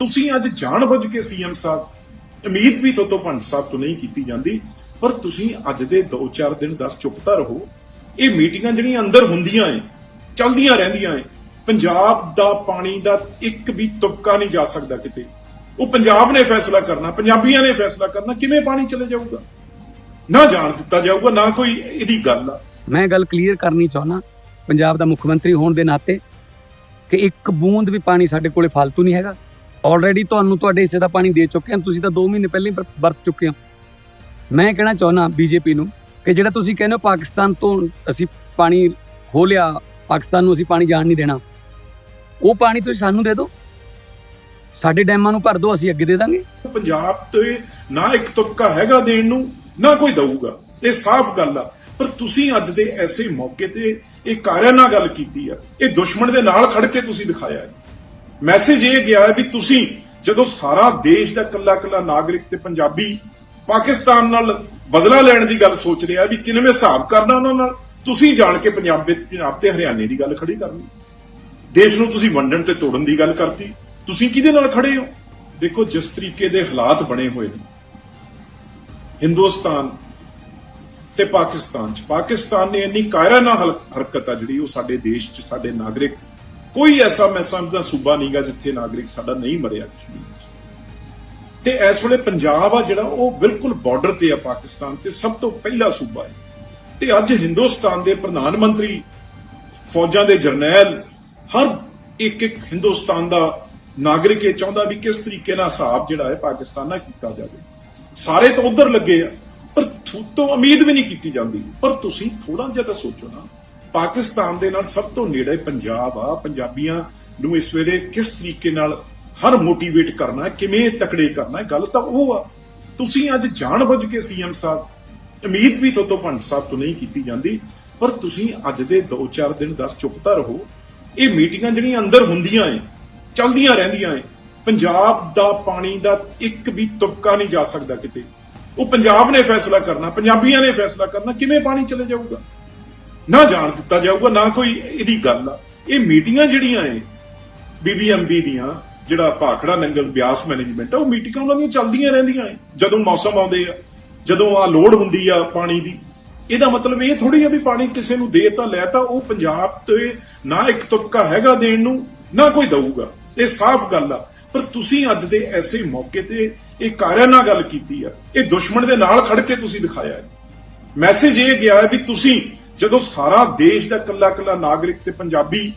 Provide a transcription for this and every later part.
ਤੁਸੀਂ ਅੱਜ ਜਾਣਬੁੱਝ ਕੇ ਸੀਐਮ ਸਾਹਿਬ, ਉਮੀਦ ਵੀ ਤੁਹਾਤੋਂ ਪੰਡ ਸਾਹਿਬ ਤੋਂ ਨਹੀਂ ਕੀਤੀ ਜਾਂਦੀ, ਪਰ ਤੁਸੀਂ ਅੱਜ ਦੇ 2-4 ਦਿਨ 10 ਚੁੱਪਤਾ ਰਹੋ। ਇਹ ਮੀਟਿੰਗਾਂ ਜਿਹੜੀਆਂ ਅੰਦਰ ਹੁੰਦੀਆਂ ਏ, ਚੱਲਦੀਆਂ ਰਹਿੰਦੀਆਂ ਏ, ਪੰਜਾਬ ਦਾ ਪਾਣੀ ਦਾ ਇੱਕ ਵੀ ਤੁਪਕਾ ਨਹੀਂ ਜਾ ਸਕਦਾ ਕਿਤੇ। ਉਹ ਪੰਜਾਬ ਨੇ ਫੈਸਲਾ ਕਰਨਾ, ਪੰਜਾਬੀਆਂ ਨੇ ਫੈਸਲਾ ਕਰਨਾ, ਕਿਵੇਂ ਪਾਣੀ ਚਲੇ ਜਾਊਗਾ? ਨਾ ਜਾਣ ਦਿੱਤਾ ਜਾਊਗਾ, ਨਾ ਕੋਈ ਇਹਦੀ ਗੱਲ ਆ। ਮੈਂ ਗੱਲ ਕਲੀਅਰ ਕਰਨੀ ਚਾਹੁੰਦਾ, ਪੰਜਾਬ ਦਾ ਮੁੱਖ ਮੰਤਰੀ ਹੋਣ ਦੇ ਨਾਤੇ ਕਿ ਇੱਕ ਬੂੰਦ ਵੀ ਪਾਣੀ ਸਾਡੇ ਕੋਲੇ ਫालतू ਨਹੀਂ ਹੈਗਾ। ਆਲਰੇਡੀ ਤੁਹਾਨੂੰ ਤੁਹਾਡੇ ਹਿੱਸੇ ਦਾ ਪਾਣੀ ਦੇ ਚੁੱਕੇ ਹਾਂ। ਤੁਸੀਂ ਤਾਂ 2 ਮਹੀਨੇ ਪਹਿਲਾਂ ਹੀ ਵਰਤ ਚੁੱਕੇ ਹੋ। ਮੈਂ ਕਹਿਣਾ ਚਾਹੁੰਦਾ ਬੀਜੇਪੀ ਨੂੰ ਕਿ ਜਿਹੜਾ ਤੁਸੀਂ ਕਹਿੰਦੇ ਹੋ ਪਾਕਿਸਤਾਨ ਤੋਂ ਅਸੀਂ ਪਾਣੀ ਹੋ ਲਿਆ, ਪਾਕਿਸਤਾਨ ਨੂੰ ਅਸੀਂ ਪਾਣੀ ਜਾਣ ਨਹੀਂ ਦੇਣਾ, ਉਹ ਪਾਣੀ ਤੁਸੀਂ ਸਾਨੂੰ ਦੇ ਦਿਓ। ਸਾਡੇ ਡੈਮਾਂ ਨੂੰ ਭਰ ਦਿਓ, ਅਸੀਂ ਅੱਗੇ ਦੇ ਦਾਂਗੇ। ਪੰਜਾਬ ਤੇ ਨਾ ਇੱਕ ਤੁਪਕਾ ਹੈਗਾ ਦੇਣ ਨੂੰ, ਨਾ ਕੋਈ ਦਊਗਾ। ਇਹ ਸਾਫ਼ ਗੱਲ ਆ। ਪਰ ਤੁਸੀਂ ਅੱਜ ਦੇ ਐਸੇ ਮੌਕੇ ਤੇ ਇਹ ਕਾਰਿਆਂ ਨਾਲ ਗੱਲ ਕੀਤੀ ਆ। ਇਹ ਦੁਸ਼ਮਣ ਦੇ ਨਾਲ ਖੜ ਕੇ ਤੁਸੀਂ ਦਿਖਾਇਆ ਮੈਸੇਜ ਇਹ ਗਿਆ ਹੈ ਵੀ ਤੁਸੀਂ ਜਦੋਂ ਸਾਰਾ ਦੇਸ਼ ਦਾ ਕੱਲਾ ਕੱਲਾ ਨਾਗਰਿਕ ਤੇ ਪੰਜਾਬੀ ਪਾਕਿਸਤਾਨ ਨਾਲ ਬਦਲਾ ਲੈਣ ਦੀ ਗੱਲ ਸੋਚ ਰਿਹਾ ਵੀ ਕਿਵੇਂ ਹਿਸਾਬ ਕਰਨਾ ਉਹਨਾਂ ਨਾਲ, ਤੁਸੀਂ ਜਾਣ ਕੇ ਪੰਜਾਬ ਵਿੱਚ, ਪੰਜਾਬ ਤੇ ਹਰਿਆਣੇ ਦੀ ਗੱਲ ਖੜੀ ਕਰਨੀ। ਦੇਸ਼ ਨੂੰ ਤੁਸੀਂ ਵੰਡਣ ਤੇ ਤੋੜਨ ਦੀ ਗੱਲ ਕਰਤੀ। ਤੁਸੀਂ ਕਿਹਦੇ ਨਾਲ ਖੜੇ ਹੋ? ਦੇਖੋ, ਜਿਸ ਤਰੀਕੇ ਦੇ ਹਾਲਾਤ ਬਣੇ ਹੋਏ ਨੇ, ਹਿੰਦੁਸਤਾਨ ਤੇ ਪਾਕਿਸਤਾਨ ਚ। ਪਾਕਿਸਤਾਨ ਨੇ ਇੰਨੀ ਕਾਇਰਾ ਨਾਲ ਹਲ- ਹਰਕਤ ਆ ਜਿਹੜੀ ਉਹ ਸਾਡੇ ਦੇਸ਼ ਚ, ਸਾਡੇ ਨਾਗਰਿਕ ਕੋਈ ਐਸਾ ਮੈਂ ਸਮਝਦਾ ਸੂਬਾ ਨਹੀਂਗਾ ਜਿੱਥੇ ਨਾਗਰਿਕ ਸਾਡਾ ਨਹੀਂ ਮਰਿਆ ਕਸ਼ਮੀਰ ਚ ਤੇ ਇਸ ਵੇਲੇ ਪੰਜਾਬ ਆ ਜਿਹੜਾ ਉਹ ਬਿਲਕੁਲ ਬਾਰਡਰ ਤੇ ਆ ਪਾਕਿਸਤਾਨ ਤੇ ਸਭ ਤੋਂ ਪਹਿਲਾ ਸੂਬਾ ਹੈ। ਤੇ ਅੱਜ ਹਿੰਦੁਸਤਾਨ ਦੇ ਪ੍ਰਧਾਨ ਮੰਤਰੀ, ਫੌਜਾਂ ਦੇ ਜਰਨੈਲ, ਹਰ ਇੱਕ ਇੱਕ ਹਿੰਦੁਸਤਾਨ ਦਾ ਨਾਗਰਿਕ ਇਹ ਚਾਹੁੰਦਾ ਵੀ ਕਿਸ ਤਰੀਕੇ ਨਾਲ ਹਿਸਾਬ ਜਿਹੜਾ ਹੈ ਪਾਕਿਸਤਾਨ ਨਾਲ ਕੀਤਾ ਜਾਵੇ। ਸਾਰੇ ਤਾਂ ਉਧਰ ਲੱਗੇ ਆ, ਪਰ ਤੋਂ ਉਮੀਦ ਵੀ ਨਹੀਂ ਕੀਤੀ ਜਾਂਦੀ। ਪਰ ਤੁਸੀਂ ਥੋੜਾ ਜਿਹਾ ਤਾਂ ਸੋਚੋ ਨਾ ਪਾਕਿਸਤਾਨ ਦੇ ਨਾਲ ਸਭ ਤੋਂ ਨੇੜੇ ਪੰਜਾਬ ਆ। ਪੰਜਾਬੀਆਂ ਨੂੰ ਇਸ ਵੇਲੇ ਕਿਸ ਤਰੀਕੇ ਨਾਲ ਹਰ ਮੋਟੀਵੇਟ ਕਰਨਾ ਕਿਵੇਂ ਤਕੜੇ ਕਰਨਾ ਗੱਲ ਤਾਂ ਉਹ ਆ। ਤੁਸੀਂ ਅੱਜ ਜਾਣਬੁੱਝ ਕੇ ਸੀਐਮ ਸਾਹਿਬ, ਉਮੀਦ ਵੀ ਤੁਹਾਤੋਂ ਪੰਜ ਸਾਹਿਬ ਤੋਂ ਨਹੀਂ ਕੀਤੀ ਜਾਂਦੀ, ਪਰ ਤੁਸੀਂ ਅੱਜ ਦੇ 2-4 ਦਿਨ 10 ਚੁੱਪਤਾ ਰਹੋ। ਇਹ ਮੀਟਿੰਗਾਂ ਜਿਹੜੀਆਂ ਅੰਦਰ ਹੁੰਦੀਆਂ ਏ, ਚੱਲਦੀਆਂ ਰਹਿੰਦੀਆਂ ਏ, ਪੰਜਾਬ ਦਾ ਪਾਣੀ ਦਾ ਇੱਕ ਵੀ ਤੁਪਕਾ ਨਹੀਂ ਜਾ ਸਕਦਾ ਕਿਤੇ। ਉਹ ਪੰਜਾਬ ਨੇ ਫੈਸਲਾ ਕਰਨਾ, ਪੰਜਾਬੀਆਂ ਨੇ ਫੈਸਲਾ ਕਰਨਾ, ਕਿਵੇਂ ਪਾਣੀ ਚਲੇ ਜਾਊਗਾ? ਨਾ ਜਾਣ ਦਿੱਤਾ ਜਾਊਗਾ, ਨਾ ਕੋਈ ਇਹਦੀ ਗੱਲ ਆ। ਇਹ ਮੀਟਿੰਗਾਂ ਜਿਹੜੀਆਂ ਏ ਬੀਬੀਐਮਬੀ ਦੀਆਂ, ਜਿਹੜਾ ਭਾਖੜਾ ਨੰਗਲ ਬਿਆਸ ਮੈਨੇਜਮੈਂਟ ਆ, ਉਹ ਮੀਟਿੰਗਾਂ ਉਹਨਾਂ ਦੀਆਂ ਚੱਲਦੀਆਂ ਰਹਿੰਦੀਆਂ ਏ ਜਦੋਂ ਮੌਸਮ ਆਉਂਦੇ ਆ, ਜਦੋਂ ਆ ਲੋੜ ਹੁੰਦੀ ਆ ਪਾਣੀ ਦੀ, ਇਹਦਾ ਮਤਲਬ ਇਹ ਥੋੜੀ ਆ ਵੀ ਪਾਣੀ ਕਿਸੇ ਨੂੰ ਦੇ ਤਾਂ ਲੈ ਤਾਂ ਉਹ ਪੰਜਾਬ ਤੇ ਨਾ ਇੱਕ ਤੁਪਕਾ ਹੈਗਾ ਦੇਣ ਨੂੰ, ਨਾ ਕੋਈ ਦਊਗਾ। ਇਹ ਸਾਫ਼ ਗੱਲ ਆ। ਪਰ ਤੁਸੀਂ ਅੱਜ ਦੇ ਐਸੇ ਮੌਕੇ ਤੇ ਇਹ ਕਾਰਿਆਂ ਨਾਲ ਗੱਲ ਕੀਤੀ ਆ। ਇਹ ਦੁਸ਼ਮਣ ਦੇ ਨਾਲ ਖੜ ਕੇ ਤੁਸੀਂ ਦਿਖਾਇਆ ਮੈਸੇਜ ਇਹ ਗਿਆ ਵੀ ਤੁਸੀਂ ਜਦੋਂ ਸਾਰਾ ਦੇਸ਼ ਦਾ ਕੱਲਾ ਕੱਲਾ ਨਾਗਰਿਕ ਤੇ ਪੰਜਾਬੀ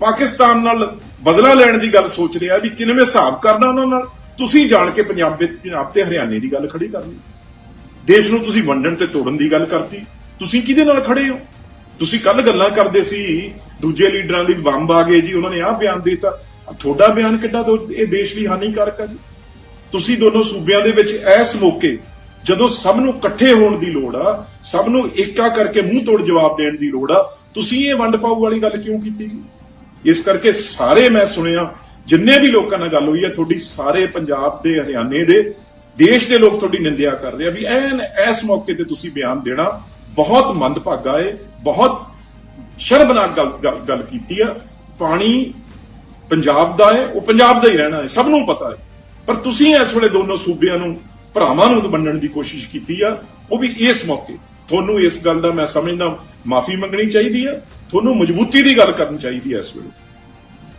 ਪਾਕਿਸਤਾਨ ਨਾਲ ਬਦਲਾ ਲੈਣ ਦੀ ਗੱਲ ਸੋਚ ਰਿਹਾ ਵੀ ਕਿਵੇਂ ਹਿਸਾਬ ਕਰਨਾ ਉਹਨਾਂ ਨਾਲ, ਤੁਸੀਂ ਜਾਣ ਕੇ ਪੰਜਾਬ ਪੰਜਾਬ ਤੇ ਹਰਿਆਣੇ ਦੀ ਗੱਲ ਖੜੀ ਕਰਨੀ। ਦੇਸ਼ ਨੂੰ ਤੁਸੀਂ ਵੰਡਣ ਤੇ ਤੋੜਨ ਦੀ ਗੱਲ ਕਰਤੀ। ਤੁਸੀਂ ਕਿਹਦੇ ਨਾਲ ਖੜੇ ਹੋ? ਤੁਸੀਂ ਕੱਲ ਗੱਲਾਂ ਕਰਦੇ ਸੀ, ਦੂਜੇ ਲੀਡਰਾਂ ਦੀ ਬੰਬ ਆ ਗਏ ਜੀ, ਉਹਨਾਂ ਨੇ ਆਹ ਬਿਆਨ ਦੇ ਦਿੱਤਾ। ਤੁਹਾਡਾ ਬਿਆਨ ਕਿੱਡਾ ਦੋ ਇਹ ਦੇਸ਼ ਲਈ ਹਾਨੀਕਾਰਕ ਹੈ ਜੀ। ਤੁਸੀਂ ਦੋਨੋਂ ਸੂਬਿਆਂ ਦੇ ਵਿੱਚ ਇਸ ਮੌਕੇ ਜਦੋਂ ਸਭ ਨੂੰ ਇਕੱਠੇ ਹੋਣ ਦੀ ਲੋੜ ਆ, ਸਭ ਨੂੰ ਏਕਾ ਕਰਕੇ ਮੂੰਹ ਤੋੜ ਜਵਾਬ ਦੇਣ ਦੀ ਲੋੜ ਆ, ਤੁਸੀਂ ਇਹ ਵੰਡ ਪਾਉ ਵਾਲੀ ਗੱਲ ਕਿਉਂ ਕੀਤੀ ਜੀ? ਇਸ ਕਰਕੇ ਸਾਰੇ ਮੈਂ ਸੁਣਿਆ, ਜਿੰਨੇ ਵੀ ਲੋਕਾਂ ਨਾਲ ਗੱਲ ਹੋਈ ਹੈ ਤੁਹਾਡੀ ਸਾਰੇ ਪੰਜਾਬ ਦੇ, ਹਰਿਆਣੇ ਦੇ, ਦੇਸ਼ ਦੇ ਲੋਕ ਤੁਹਾਡੀ ਨਿੰਦਿਆ ਕਰ ਰਹੇ ਆ ਵੀ ਐਨ ਇਸ ਮੌਕੇ ਤੇ ਤੁਸੀਂ ਬਿਆਨ ਦੇਣਾ, ਬਹੁਤ ਮੰਦਭਾਗਾ ਏ, ਬਹੁਤ ਸ਼ਰਮਨਾਕ ਗੱਲ, ਗੱਲ- ਗੱਲ ਕੀਤੀ ਆ। ਪਾਣੀ ਪੰਜਾਬ ਦਾ ਹੈ ਉਹ ਪੰਜਾਬ ਦਾ ਹੀ ਰਹਿਣਾ ਹੈ ਸਭ ਨੂੰ ਪਤਾ ਹੈ ਪਰ ਤੁਸੀਂ ਇਸ ਵੇਲੇ ਦੋਨੋਂ ਸੂਬਿਆਂ ਨੂੰ ਭਰਾਵਾਂ ਨੂੰ ਵੰਡਣ ਦੀ ਕੋਸ਼ਿਸ਼ ਕੀਤੀ ਆ, ਉਹ ਵੀ ਇਸ ਮੌਕੇ। ਤੁਹਾਨੂੰ ਇਸ ਗੱਲ ਦਾ ਮੈਂ ਸਮਝਦਾ, ਮਾਫੀ ਮੰਗਣੀ ਚਾਹੀਦੀ ਆ, ਤੁਹਾਨੂੰ ਮਜ਼ਬੂਤੀ ਦੀ ਗੱਲ ਕਰਨੀ ਚਾਹੀਦੀ ਹੈ ਇਸ ਵੇਲੇ।